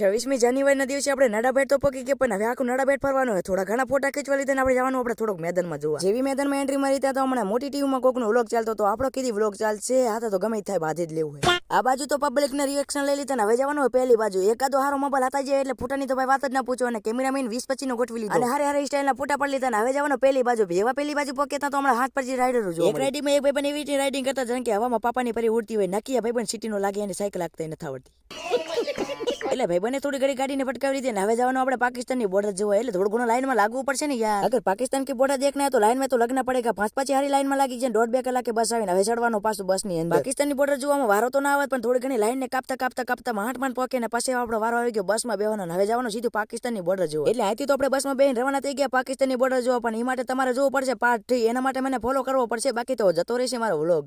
છવ્વીસમી જાન્યુઆરીના દિવસે આપણે નડાબેટ તો પકી ગયા પણ હવે આખું નડાબેટ ફરવાનું હોય. થોડા ઘણા ફોટા ખીચવા લીધે આપણે જવાનું આપણે થોડોક મેદાનમાં જોવા. જેવી મેદાનમાં એન્ટ્રી મારી ત્યાં તો હમણાં મોટી ટીવીમાં કોકનો વ્લોગ ચાલતો તો આપણો કીધી વ્લોગ ચાલશે? હા તો ગમે થાય બાધી જ લેવું હોય. આ બાજુ તો પબ્લિક ને રિએક્શન લઈ લીધા હવે જવાનું હોય પહેલી બાજુ. એકાદો હારો મોબાઈલ હતા જાય એટલે ફોટાની તો ભાઈ વાત જ ના પૂછો અને કેમેરામેન વીસ પચીસ નો ગોઠવી લીધો. અને હારે હારે સ્ટાઇલના ફોટા પડી લીધા હવે જવાનું પહેલી બાજુ. જેવા પહેલી બાજુ પોકેતા તો હમણાં હાથ પર જે રાઈડર જો એક રાઈડિંગમાં એક ભાઈ એવી રીતે રાઇડિંગ કરતા જાણે કે હવામાં પાપાની ફરી ઉડતી હોય નક્કી ભાઈ પણ સિટીનો લાગે અને સાયકલ લાગતા નથી આવડતી. એટલે ભાઈ બને થોડી ઘડી કાઢીને પટકાવી દીધી હવે જવાનું આપણે પાકિસ્તાનની બોર્ડર જોવા. એટલે થોડું ઘણું લાઈનમાં લાગવું પડશે ને યાર. અગર પાકિસ્તાન કે બોર્ડર દેખના તો લાઈનમાં તો લગ્ન પડે કે પાંચ પાછી હારી લાઈનમાં લાગી જાય દોઢ બે કલાકે બસ આવીને હવે ચડવાનું પાછું બસની અંદર. પાકિસ્તાનની બોર્ડર જોવામાં વારો તો ના આવે, પણ થોડી ઘણી લાઈનને કાપતા કાપતા કાપતા માંડ માંડ પોકે ને પછી આપણો વારો આવી ગયો બસમાં બેવાનો હવે જવાનું સીધું પાકિસ્તાનની બોર્ડર જોવા. એટલે અહીંથી તો આપણે બસમાં બેહીને રવાના થઈ ગયા પાકિસ્તાનની બોર્ડર જોવા, પણ એ માટે તમારે જોવું પડશે પાર્ટ થ્રી એના માટે મને ફોલો કરવો પડશે. બાકી તો જતો રહેશે મારો વ્લોગ